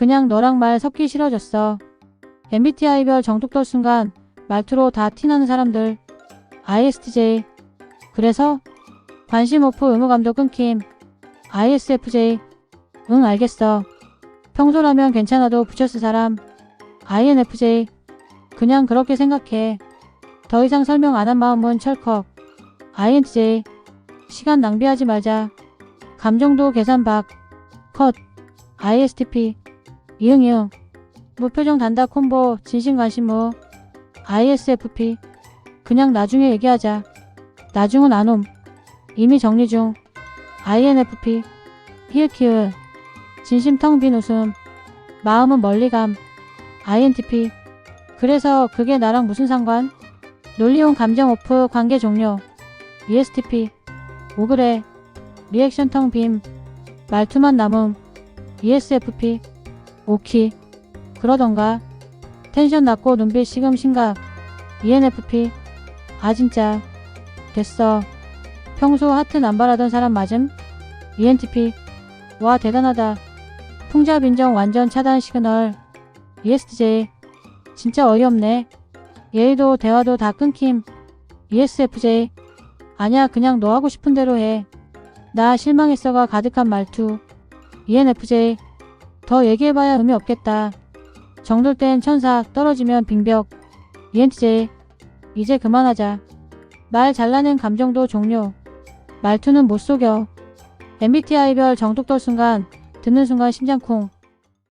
그냥 너랑 말 섞기 싫어졌어. MBTI별 정독 떨 순간 말투로 다 티나는 사람들. ISTJ. 그래서 관심 오프 의무감도 끊김. ISFJ. 응 알겠어. 평소라면 괜찮아도 붙였을 사람. INFJ. 그냥 그렇게 생각해. 더 이상 설명 안 한 마음은 철컥. INTJ. 시간 낭비하지 말자. 감정도 계산 박. 컷. ISTP. 이응 이응. 무표정 단다 콤보 진심 관심 무. ISFP. 그냥 나중에 얘기하자. 나중은 안 옴. 이미 정리 중. INFP. 히읗히읗. 진심 텅 빈 웃음. 마음은 멀리 감. INTP. 그래서 그게 나랑 무슨 상관? 논리용 감정 오프 관계 종료. ESTP. 오그래. 리액션 텅 빔. 말투만 남음. ESFP. 오키. 그러던가. 텐션 낮고 눈빛 시금 심각. ENFP. 아 진짜. 됐어. 평소 하트 남발하던 사람 맞음? ENTP. 와 대단하다. 풍자 빈정 완전 차단 시그널. ESTJ. 진짜 어이없네. 예의도 대화도 다 끊김. ESFJ. 아냐 그냥 너 하고 싶은 대로 해. 나 실망했어가 가득한 말투. ENFJ. 더 얘기해봐야 의미 없겠다. 정돌 땐 천사, 떨어지면 빙벽. ENTJ. 이제 그만하자. 말 잘나는 감정도 종료. 말투는 못 속여. MBTI별 정독 떨 순간, 듣는 순간 심장쿵.